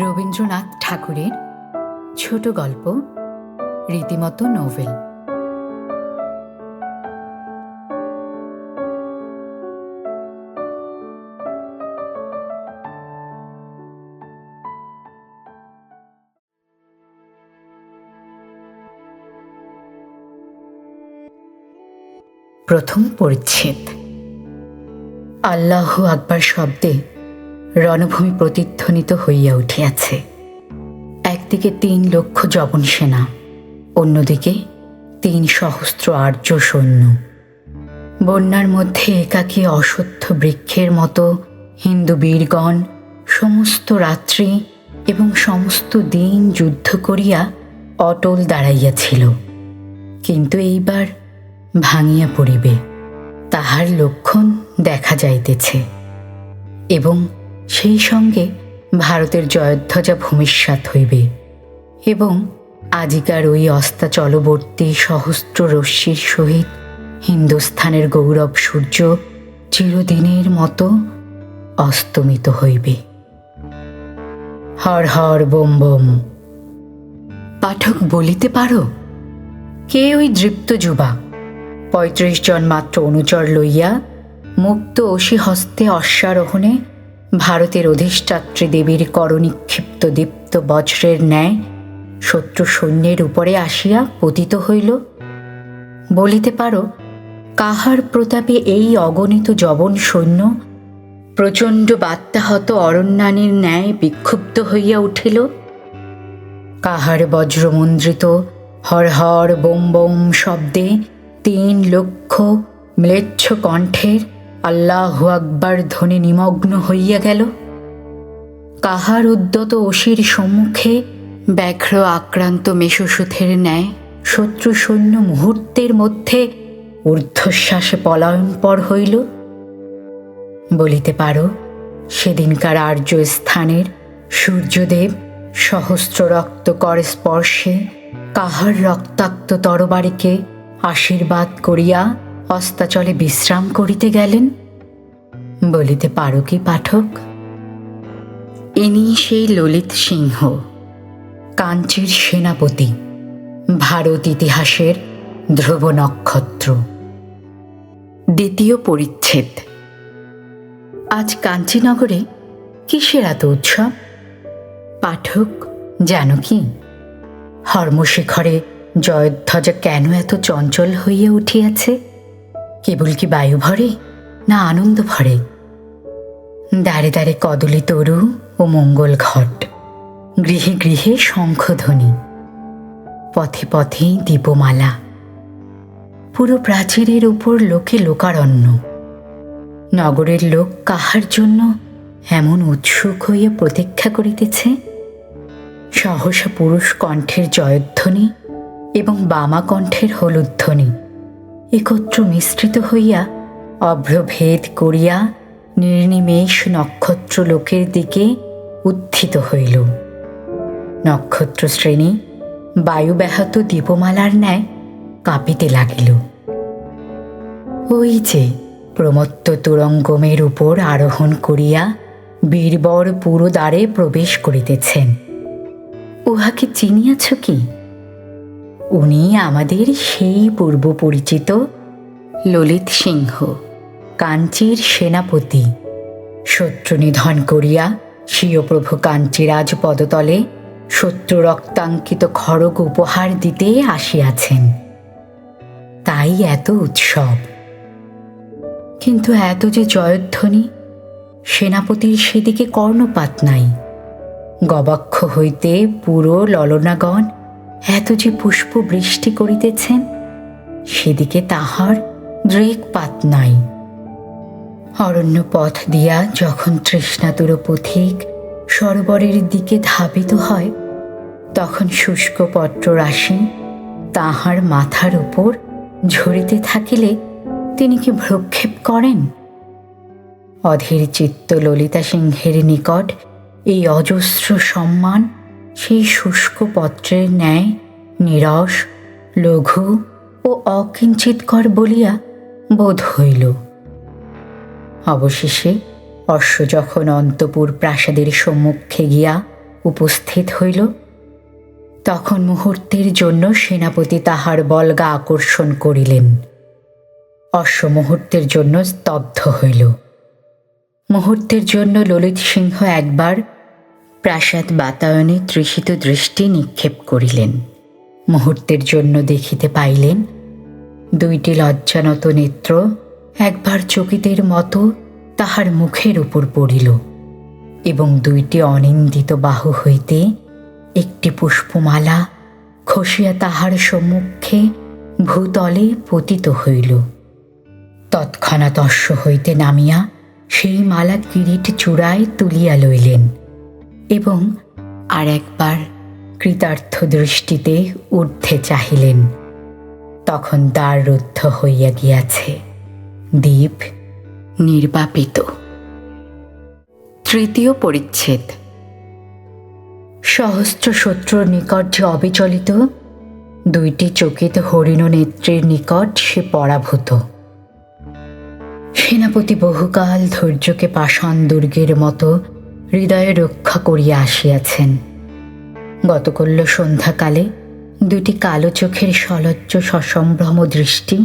রবীন্দ্রনাথ ঠাকুরের ছোট গল্প রীতিমতো নোভেল। প্রথম পরিচ্ছেদ। আল্লাহ আকবার শব্দে রণভূমি প্রতিধ্বনিত হইয়া উঠিয়াছে। একদিকে তিন লক্ষ জবন সেনা, অন্যদিকে তিন সহস্র আর্য সৈন্য। বন্যার মধ্যে একাকী অসত্য বৃক্ষের মতো হিন্দু বীরগণ সমস্ত রাত্রি এবং সমস্ত দিন যুদ্ধ করিয়া অটল দাঁড়াইয়াছিল। কিন্তু এইবার ভাঙিয়া পড়িবে, তাহার লক্ষণ দেখা যাইতেছে এবং সেই সঙ্গে ভারতের জয়ধ্বজা ভূমিষ্যাত হইবে এবং আজিকার ওই অস্তাচলবর্তী সহস্র রশ্মির সহিত হিন্দুস্থানের গৌরব সূর্য চিরদিনের মতো অস্তমিত হইবে। Har Har bomb bomb. পাঠক বলিতে পারো? কে ওই দৃপ্ত যুবা? পঁয়ত্রিশ জন মাত্র অনুচর লইয়া মুক্ত অসি হস্তে অশ্বারোহণে ভারতের অধিষ্ঠাত্রী দেবীর করনিক্ষিপ্ত দীপ্ত বজ্রের ন্যায় শত্রু সৈন্যের উপরে আসিয়া পতিত হইল। বলিতে পারো, কাহার প্রতাপে এই অগণিত জবন সৈন্য প্রচণ্ড বাত্যাহত অরণ্যানীর ন্যায় বিক্ষুব্ধ হইয়া উঠিল? কাহার বজ্রমন্দ্রিত হর হর বোম বোম শব্দে তিন লক্ষ ম্লেচ্ছ কণ্ঠের আল্লাহ আকবার ধ্বনি নিমগ্ন হইয়া গেল। কাহার উদ্যত অসির সম্মুখে ব্যাঘ্র আক্রান্ত মেষসুথের ন্যায় শত্রু সৈন্য মুহূর্তের মধ্যে ঊর্ধ্বশ্বাসে পলায়নপর হইল। বলিতে পারো, সেদিনকার আর্য স্থানের সূর্যদেব সহস্র রক্ত কর স্পর্শে কাহার রক্তাক্ত তরবারিকে আশীর্বাদ করিয়া অস্তাচলে বিশ্রাম করিতে গেলেন। বলিতে পারো কি পাঠক? ইনি সেই ললিত সিংহ, কাঞ্চির সেনাপতি, ভারত ইতিহাসের ধ্রুব নক্ষত্র। দ্বিতীয় পরিচ্ছেদ। আজ কাঞ্চীনগরে কিসের এত উৎসব? পাঠক, জানো কি? হর্মশিখরে জয়ধ্বজা কেন এত চঞ্চল হইয়া উঠিয়াছে? কেবল কি বায়ু ভরে না আনন্দ ভরে? দাঁড়ে দাঁড়ে কদলি তরু ও মঙ্গল ঘট, গৃহে গৃহে শঙ্খধ্বনি, পথে পথে দীপমালা। পুরো প্রাচীরের উপর লোকে লোকারণ্য, নগরের লোক কাহার জন্য এমন উৎসুক হইয়া প্রতীক্ষা করিতেছে? সহসা পুরুষ কণ্ঠের জয়ধ্বনি এবং বামা কণ্ঠের হলুধ্বনি। একত্র মিশ্রিত হইয়া অভ্রভেদ করিয়া নির্নিমেষ নক্ষত্র লোকের দিকে উত্থিত হইল। নক্ষত্র শ্রেণি বায়ুব্যাহত দীপমালার ন্যায় কাঁপিতে লাগিল। ওই যে প্রমত্ত তুরঙ্গমের উপর আরোহণ করিয়া বীরবর পুরো দ্বারে প্রবেশ করিতেছেন। উহাকে চিনিয়াছ কি? উনি আমাদের সেই পূর্ব পরিচিত ললিত সিংহ, কাঞ্চির সেনাপতি। শত্রু নিধন করিয়া স্বীয়প্রভু কাঞ্চিরাজ পদতলে শত্রু রক্তাঙ্কিত খড়গ উপহার দিতে আসিয়াছেন। তাই এত উৎসব। কিন্তু এত যে জয়ধ্বনি, সেনাপতির সেদিকে কর্ণপাত নাই। গবাক্ষ হইতে পুরো ললনাগণ এত যে পুষ্প বৃষ্টি করিতেছেন, সেদিকে তাহার দৃকপাত নাই। অরণ্য পথ দিয়া যখন তৃষ্ণাতুর পথিক সরোবরের দিকে ধাবিত হয়, তখন শুষ্ক পত্র রাশি তাহার মাথার উপর ঝরিতে থাকিলে তিনি কি ভ্রক্ষেপ করেন? অধীর চিত্ত ললিতা সিংহের নিকট এই অজস্র সম্মান সেই শুষ্ক পত্রের ন্যায়, নিরস, লঘু ও অকিঞ্চিতকর বলিয়া বোধ হইল। অবশেষে অশ্ব যখন অন্তপুর প্রাসাদের সম্মুখে গিয়া উপস্থিত হইল, তখন মুহূর্তের জন্য সেনাপতি তাহার বলগা আকর্ষণ করিলেন। অশ্ব মুহূর্তের জন্য স্তব্ধ হইল। মুহূর্তের জন্য ললিত সিংহ একবার প্রাসাদ বাতায়নে তৃষিত দৃষ্টি নিক্ষেপ করিলেন। মুহূর্তের জন্য দেখিতে পাইলেন, দুইটি লজ্জানত নেত্র একবার চকিতের মতো তাহার মুখের উপর পড়িল এবং দুইটি অনিন্দিত বাহু হইতে একটি পুষ্পমালা খসিয়া তাহার সম্মুখে ভূতলে পতিত হইল। তৎক্ষণাৎ অশ্ব হইতে নামিয়া সেই মালা কিরিট চূড়ায় তুলিয়া লইলেন। এবং আর একবার কৃতার্থ দৃষ্টিতে ঊর্ধ্বে চাহিলেন। তখন দ্বার রুদ্ধ হইয়া গিয়াছে। দ্বীপ নির্বাপিত। তৃতীয় পরিচ্ছেদ। সহস্র শত্রুর নিকট যে অবিচলিত, দুইটি চকিত হরিণ নেত্রের নিকট সে পরাভূত। সেনাপতি বহুকাল ধৈর্যকে পাষাণ দুর্গের মতো হৃদয়ে রক্ষা করিয়া আসিয়াছেন। গতকল্য সন্ধ্যাকালে দুটি কালো চোখের সলজ্জ সসম্ভ্রম দৃষ্টি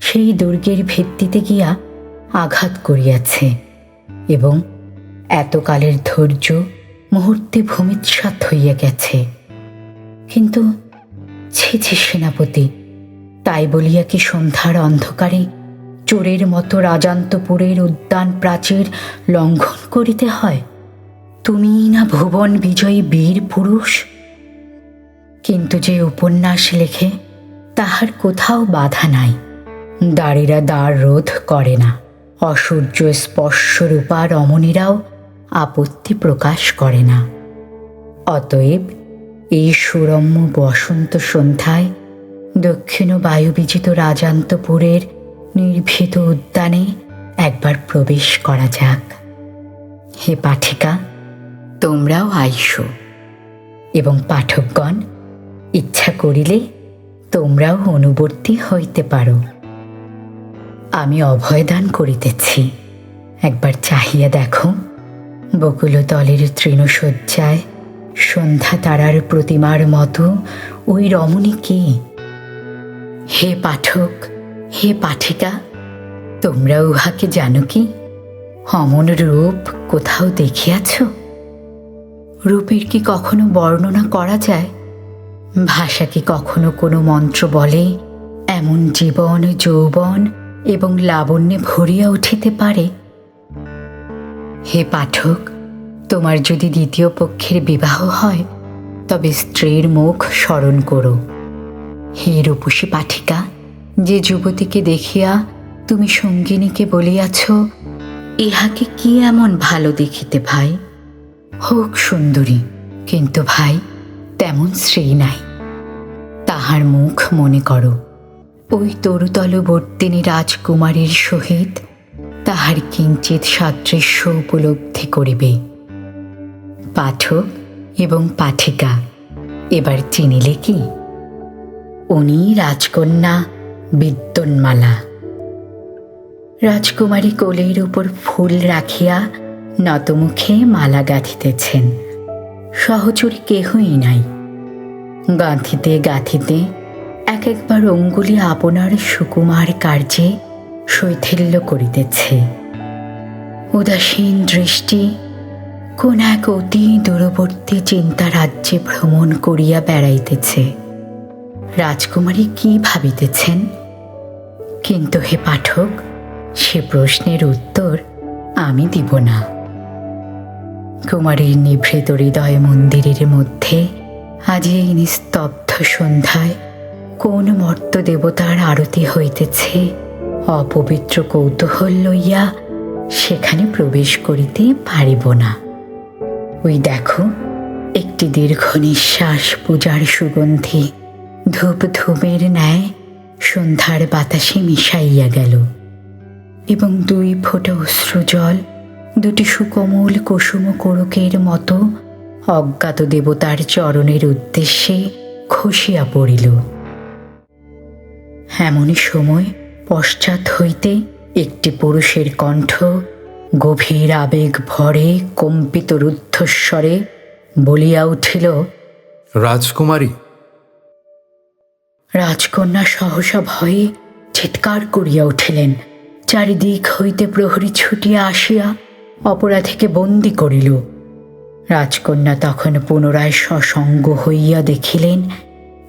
সেই দুর্গের ভিত্তিতে গিয়া আঘাত করিয়াছে এবং এতকালের ধৈর্য মুহূর্তে ভূমিৎসাত হইয়া গেছে। কিন্তু, ছি ছি, সেনাপতি, তাই বলিয়া কি সন্ধ্যার অন্ধকারে চোরের মতো রাজান্তপুরের উদ্যান প্রাচীর লঙ্ঘন করিতে হয়? তুমি না ভুবন বিজয়ী বীর পুরুষ? কিন্তু যে উপন্যাস লেখে, তাহার কোথাও বাধা নাই। দাঁড়িরা দ্বার রোধ করে না। অসূর্য স্পর্শরূপা রমণীরাও আপত্তি প্রকাশ করে না। অতএব এই সুরম্য বসন্ত সন্ধ্যায় দক্ষিণ বায়ুবিজিত রাজান্তপুরের নির্ভীত উদ্যানে একবার প্রবেশ করা যাক। হে পাঠিকা তোমরাও আইসো। এবং পাঠকগণ, ইচ্ছা করিলে তোমরাও অনুবর্তী হইতে পারো। আমি অভয়দান করিতেছি। একবার চাহিয়া দেখো, বকুলতলের তৃণশয্যায় সন্ধ্যা তারার প্রতিমার মতো ওই রমণী কে? হে পাঠক, হে পাঠিকা, তোমরা উহাকে জানো কি? অমন রূপ কোথাও দেখিয়াছ? রূপের কি কখনো বর্ণনা করা যায়? ভাষা কি কখনো কোনো মন্ত্র বলে? এমন জীবন, যৌবন এবং লাবণ্যে ভরিয়া উঠিতে পারে? হে পাঠক, তোমার যদি দ্বিতীয় পক্ষের বিবাহ হয়, তবে স্ত্রীর মুখ স্মরণ করো। হে রূপসী পাঠিকা, যে যুবতীকে দেখিয়া তুমি সঙ্গিনীকে বলিয়াছ, ইহাকে কি এমন ভালো দেখিতে ভাই? হোক সুন্দরী, কিন্তু ভাই, তেমন শ্রী নাই। তাহার মুখ মনে করো, ওই তরুতলবর্তিনী রাজকুমারীর সহিত তাহার কিঞ্চিত সাদৃশ্য উপলব্ধি করিবে। পাঠক এবং পাঠিকা, এবার চিনিলে কি? উনি রাজকন্যা বিদ্যন্মালা। রাজকুমারী কোলের উপর ফুল রাখিয়া নতমুখে মালা গাঁথিতেছেন। সহচরী কেহই নাই। গাঁথিতে গাঁথিতে এক একবার অঙ্গুলি আপনার সুকুমার কার্যে শৈথিল্য করিতেছে। উদাসীন দৃষ্টি কোন এক অতি দূরবর্তী চিন্তা রাজ্যে ভ্রমণ করিয়া বেড়াইতেছে। রাজকুমারী কি ভাবিতেছেন? কিন্তু হে পাঠক, সে প্রশ্নের উত্তর আমি দিব না। কুমারীর নিভৃত হৃদয় মন্দিরের মধ্যে আজ এই নিস্তব্ধ সন্ধ্যায় কোন মর্ত দেবতার আরতি হইতেছে? অপবিত্র কৌতূহল লইয়া সেখানে প্রবেশ করিতে পারিব না। ওই দেখো, একটি দীর্ঘ নিঃশ্বাস পূজার সুগন্ধি ধূপ ধূমের ন্যায় সন্ধ্যার বাতাসে মিশাইয়া গেল এবং দুই ফোঁটা অশ্রুজল দুটি সুকোমল কুসুম কোরকের মতো অজ্ঞাত দেবতার চরণের উদ্দেশ্যে খসিয়া পড়িল। এমনই সময় পশ্চাৎ হইতে একটি পুরুষের কণ্ঠ গভীর আবেগ ভরে কম্পিত রুদ্ধস্বরে বলিয়া উঠিল রাজকুমারী! রাজকন্যা সহসা ভয়ে চিৎকার করিয়া উঠিলেন। চারিদিক হইতে প্রহরী ছুটিয়া আসিয়া অপরাধীকে বন্দি করিল। রাজকন্যা তখন পুনরায় সসঙ্গ হইয়া দেখিলেন,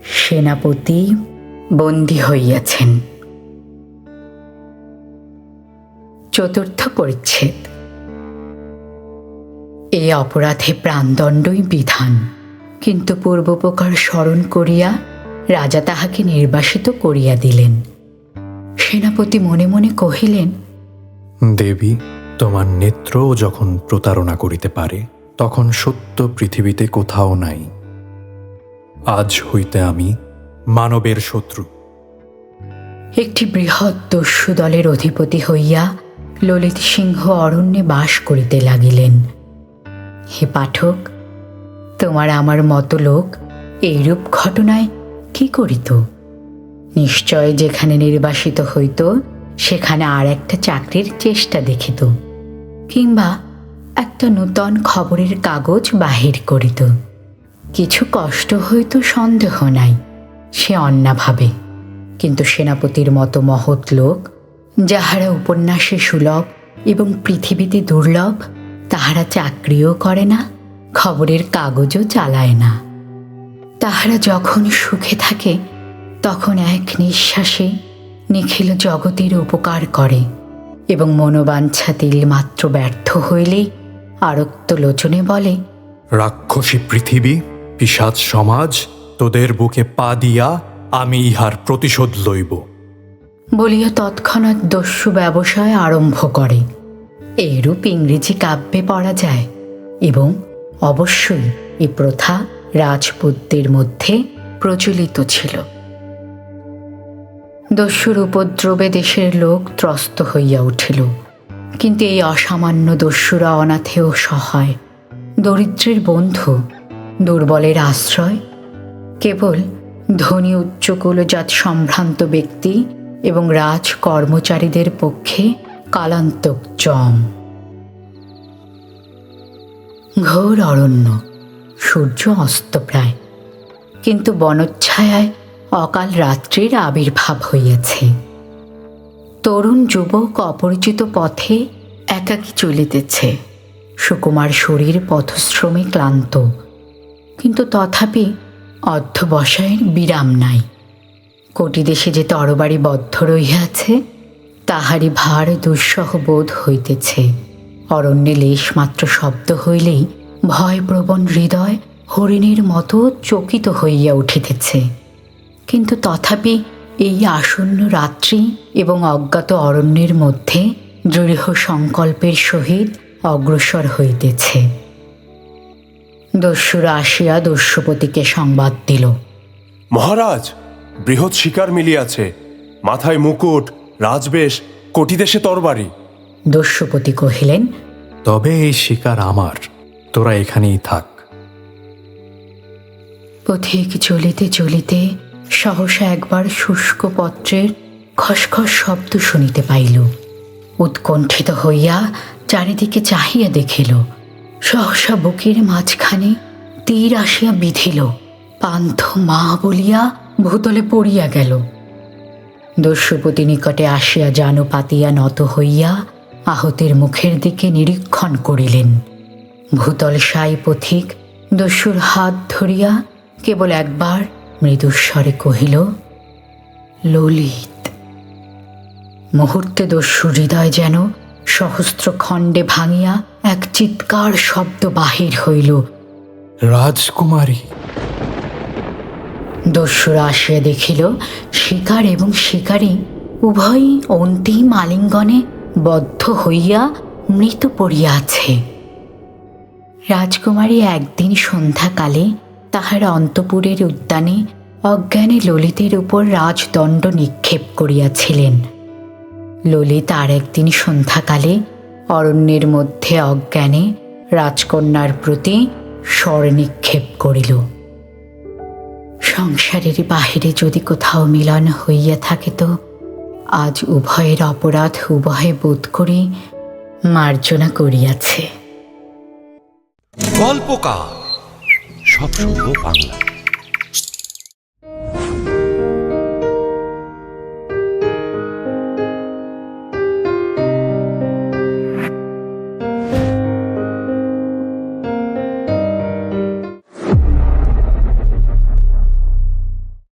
সেনাপতি বন্দী হইয়াছেন। চতুর্থ পরিচ্ছেদ। এই অপরাধে প্রাণদণ্ডই বিধান। কিন্তু পূর্বোপকার স্মরণ করিয়া রাজা তাহাকে নির্বাসিত করিয়া দিলেন। সেনাপতি মনে মনে কহিলেন, দেবী তোমার নেত্রও যখন প্রতারণা করিতে পারে, তখন সত্য পৃথিবীতে কোথাও নাই। আজ হইতে আমি মানবের শত্রু। একটি বৃহৎ দস্যু দলের অধিপতি হইয়া ললিত সিংহ অরণ্যে বাস করিতে লাগিলেন। হে পাঠক, তোমার আমার মতো লোক এইরূপ ঘটনায় কি করিত? নিশ্চয় যেখানে নির্বাসিত হইত সেখানে আর একটা চাকরির চেষ্টা দেখিত, কিংবা একটা নূতন খবরের কাগজ বাহির করিত। কিছু কষ্ট হইতো, সন্দেহ নাই, সে অন্না ভাবে। কিন্তু সেনাপতির মতো মহৎ লোক, যাহারা উপন্যাসে সুলভ এবং পৃথিবীতে দুর্লভ, তাহারা চাকরিও করে না, খবরের কাগজও চালায় না। তাহারা যখন সুখে থাকে, তখন এক নিঃশ্বাসে নিখিল জগতের উপকার করে এবং মনোবাঞ্ছা তিল মাত্র ব্যর্থ হইলেই আরক্ত লোচনে বলে রাক্ষসী পৃথিবী পিসাজ সমাজ তোদের বুকে পা দিয়া আমি ইহার প্রতিশোধ লইব। বলিয়া তৎক্ষণাৎ দস্যু ব্যবসায় আরম্ভ করে। এরূপ ইংরেজি কাব্যে পড়া যায় এবং অবশ্যই এই প্রথা রাজপুতদের মধ্যে প্রচলিত ছিল। দস্যুর উপদ্রবে দেশের লোক ত্রস্ত হইয়া উঠিল। কিন্তু এই অসামান্য দস্যুরা অনাথেও সহায়। দরিদ্রের বন্ধু, দুর্বলের আশ্রয়, কেবল ধনী উচ্চকুলজাত সম্ভ্রান্ত ব্যক্তি এবং রাজ কর্মচারীদের পক্ষে কালান্তক জম ঘোর অরণ্য, সূর্য অস্ত প্রায়। কিন্তু বনচ্ছায়ায় অকাল রাত্রির আবির্ভাব হইয়াছে। তরুণ যুবক অপরিচিত পথে একাকী চলিতেছে। সুকুমার শরীর পথশ্রমে ক্লান্ত, কিন্তু তথাপি অর্ধবসায়ের বিরাম নাই। কোটি দেশে যে তরবারি বদ্ধ রহিয়াছে, তাহারই ভার দুঃসহ বোধ হইতেছে। অরণ্যে লেশ মাত্র শব্দ হইলেই ভয়প্রবণ হৃদয় হরিণের মতো চকিত হইয়া উঠিতেছে। কিন্তু তথাপি এই আসন্ন রাত্রি এবং অজ্ঞাত অরণ্যের মধ্যে দৃঢ় সংকল্পের সহিত অগ্রসর হইতেছে। দস্যুরা আসিয়া দস্যুপতিকে সংবাদ দিল। মহারাজ বৃহৎ শিকার মিলিয়াছে। মাথায় মুকুট রাজবেশ কোটি দেশে তরবারি। দস্যুপতি কহিলেন তবে এই শিকার আমার তোরা এখানেই থাক। পথিক চলিতে চলিতে সহসা একবার শুষ্ক পত্রের খসখস শব্দ শুনিতে পাইল। উৎকণ্ঠিত হইয়া চারিদিকে চাহিয়া দেখিল, সহসা বুকের মাঝখানে তীর আসিয়া বিধিল, পান্থ মা বলিয়া ভূতলে পড়িয়া গেল। দস্যুপতি নিকটে আসিয়া জানু পাতিয়া নত হইয়া আহতের মুখের দিকে নিরীক্ষণ করিলেন। ভূতল সাই পথিক দস্যুর হাত ধরিয়া কেবল একবার মৃদুস্বরে কহিল ললিত মুহূর্তে দস্যু হৃদয় যেন সহস্র খণ্ডে ভাঙিয়া এক চিৎকার শব্দ বাহির হইল। রাজকুমারী। দস্যুরা আসিয়া দেখিল শিকার এবং শিকারী উভয়ই অন্তিম আলিঙ্গনে বদ্ধ হইয়া মৃত পড়িয়া আছে রাজকুমারী একদিন সন্ধ্যাকালে তাহার অন্তপুরের উদ্যানে অজ্ঞানে ললিতের উপর রাজদণ্ড নিক্ষেপ করিয়াছিলেন। ললিত আর একদিন সন্ধ্যাকালে অরণ্যের মধ্যে অজ্ঞানে রাজকন্যার প্রতি স্বর নিক্ষেপ করিল। সংসারের বাহিরে যদি কোথাও মিলন হইয়া থাকে তো আজ উভয়ের অপরাধ উভয়ে বোধ করি মার্জনা করিয়াছে। গল্পকার 他不是很多话。